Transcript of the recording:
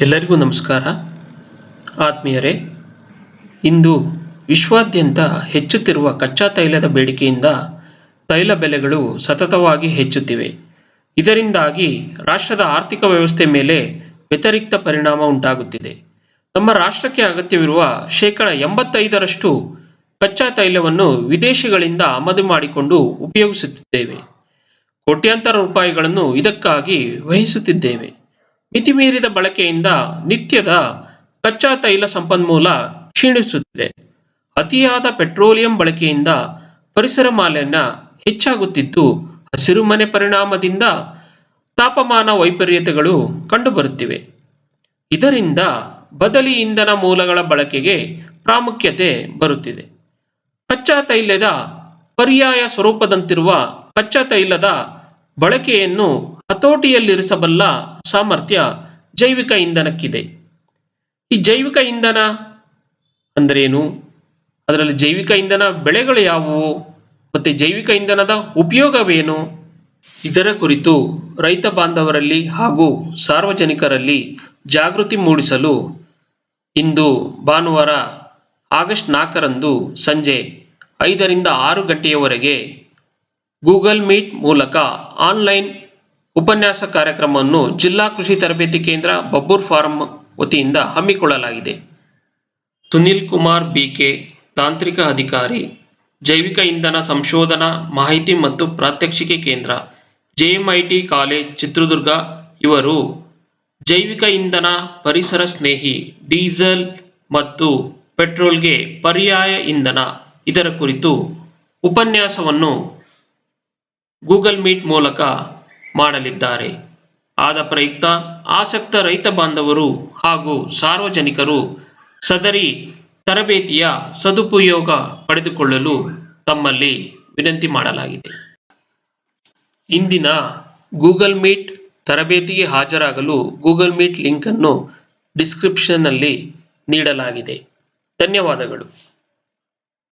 ಎಲ್ಲರಿಗೂ ನಮಸ್ಕಾರ. ಆತ್ಮೀಯರೇ, ಇಂದು ವಿಶ್ವಾದ್ಯಂತ ಹೆಚ್ಚುತ್ತಿರುವ ಕಚ್ಚಾ ತೈಲದ ಬೇಡಿಕೆಯಿಂದ ತೈಲ ಬೆಲೆಗಳು ಸತತವಾಗಿ ಹೆಚ್ಚುತ್ತಿವೆ. ಇದರಿಂದಾಗಿ ರಾಷ್ಟ್ರದ ಆರ್ಥಿಕ ವ್ಯವಸ್ಥೆ ಮೇಲೆ ವ್ಯತಿರಿಕ್ತ ಪರಿಣಾಮ ಉಂಟಾಗುತ್ತಿದೆ. ನಮ್ಮ ರಾಷ್ಟ್ರಕ್ಕೆ ಅಗತ್ಯವಿರುವ ಶೇಕಡ ಎಂಬತ್ತೈದರಷ್ಟು ಕಚ್ಚಾ ತೈಲವನ್ನು ವಿದೇಶಗಳಿಂದ ಆಮದು ಮಾಡಿಕೊಂಡು ಉಪಯೋಗಿಸುತ್ತಿದ್ದೇವೆ. ಕೋಟ್ಯಾಂತರ ರೂಪಾಯಿಗಳನ್ನು ಇದಕ್ಕಾಗಿ ವಹಿಸುತ್ತಿದ್ದೇವೆ ಮಿತಿಮೀರಿದ ಬಳಕೆಯಿಂದ ನಿತ್ಯದ ಕಚ್ಚಾ ತೈಲ ಸಂಪನ್ಮೂಲ ಕ್ಷೀಣಿಸುತ್ತಿದೆ. ಅತಿಯಾದ ಪೆಟ್ರೋಲಿಯಂ ಬಳಕೆಯಿಂದ ಪರಿಸರ ಮಾಲಿನ್ಯ ಹೆಚ್ಚಾಗುತ್ತಿದ್ದು ಹಸಿರುಮನೆ ಪರಿಣಾಮದಿಂದ ತಾಪಮಾನ ವೈಪರೀತ್ಯಗಳು ಕಂಡುಬರುತ್ತಿವೆ. ಇದರಿಂದ ಬದಲಿ ಇಂಧನ ಮೂಲಗಳ ಬಳಕೆಗೆ ಪ್ರಾಮುಖ್ಯತೆ ಬರುತ್ತಿದೆ. ಕಚ್ಚಾ ತೈಲದ ಪರ್ಯಾಯ ಸ್ವರೂಪದಂತಿರುವ ಕಚ್ಚಾ ತೈಲದ ಬಳಕೆಯನ್ನು ಹತೋಟಿಯಲ್ಲಿರಿಸಬಲ್ಲ ಸಾಮರ್ಥ್ಯ ಜೈವಿಕ ಇಂಧನಕ್ಕಿದೆ. ಈ ಜೈವಿಕ ಇಂಧನ ಅಂದ್ರೇನು? ಅದರಲ್ಲಿ ಜೈವಿಕ ಇಂಧನ ಬೆಳೆಗಳು ಯಾವುವು? ಮತ್ತು ಜೈವಿಕ ಇಂಧನದ ಉಪಯೋಗವೇನು? ಇದರ ಕುರಿತು ರೈತ ಬಾಂಧವರಲ್ಲಿ ಹಾಗೂ ಸಾರ್ವಜನಿಕರಲ್ಲಿ ಜಾಗೃತಿ ಮೂಡಿಸಲು ಇಂದು ಭಾನುವಾರ ಆಗಸ್ಟ್ ನಾಲ್ಕರಂದು ಸಂಜೆ ಐದರಿಂದ ಆರು ಗಂಟೆಯವರೆಗೆ ಗೂಗಲ್ ಮೀಟ್ ಮೂಲಕ ಆನ್ಲೈನ್ ಉಪನ್ಯಾಸ ಕಾರ್ಯಕ್ರಮವನ್ನು ಜಿಲ್ಲಾ ಕೃಷಿ ತರಬೇತಿ ಕೇಂದ್ರ ಬಬ್ಬೂರ್ ಫಾರಂ ವತಿಯಿಂದ ಹಮ್ಮಿಕೊಳ್ಳಲಾಗಿದೆ. ಸುನಿಲ್ ಕುಮಾರ್ ಬಿಕೆ ತಾಂತ್ರಿಕ ಅಧಿಕಾರಿ, ಜೈವಿಕ ಇಂಧನ ಸಂಶೋಧನಾ ಮಾಹಿತಿ ಮತ್ತು ಪ್ರಾತ್ಯಕ್ಷಿಕೆ ಕೇಂದ್ರ, ಜೆಎಂಐಟಿ ಕಾಲೇಜ್, ಚಿತ್ರದುರ್ಗ. ಇವರು ಜೈವಿಕ ಇಂಧನ ಪರಿಸರ ಸ್ನೇಹಿ, ಡೀಸೆಲ್ ಮತ್ತು ಪೆಟ್ರೋಲ್ಗೆ ಪರ್ಯಾಯ ಇಂಧನ. ಇದರ ಕುರಿತು ಉಪನ್ಯಾಸವನ್ನು ಗೂಗಲ್ ಮೀಟ್ ಮೂಲಕ ಮಾಡಲಿದ್ದಾರೆ. ಆದ ಪ್ರಯುಕ್ತ ಆಸಕ್ತ ರೈತ ಬಾಂಧವರು ಹಾಗೂ ಸಾರ್ವಜನಿಕರು ಸದರಿ ತರಬೇತಿಯ ಸದುಪಯೋಗ ಪಡೆದುಕೊಳ್ಳಲು ತಮ್ಮಲ್ಲಿ ವಿನಂತಿ ಮಾಡಲಾಗಿದೆ. ಇಂದಿನ ಗೂಗಲ್ ಮೀಟ್ ತರಬೇತಿಗೆ ಹಾಜರಾಗಲು ಗೂಗಲ್ ಮೀಟ್ ಲಿಂಕ್ ಅನ್ನು ಡಿಸ್ಕ್ರಿಪ್ಷನ್ನಲ್ಲಿ ನೀಡಲಾಗಿದೆ. ಧನ್ಯವಾದಗಳು.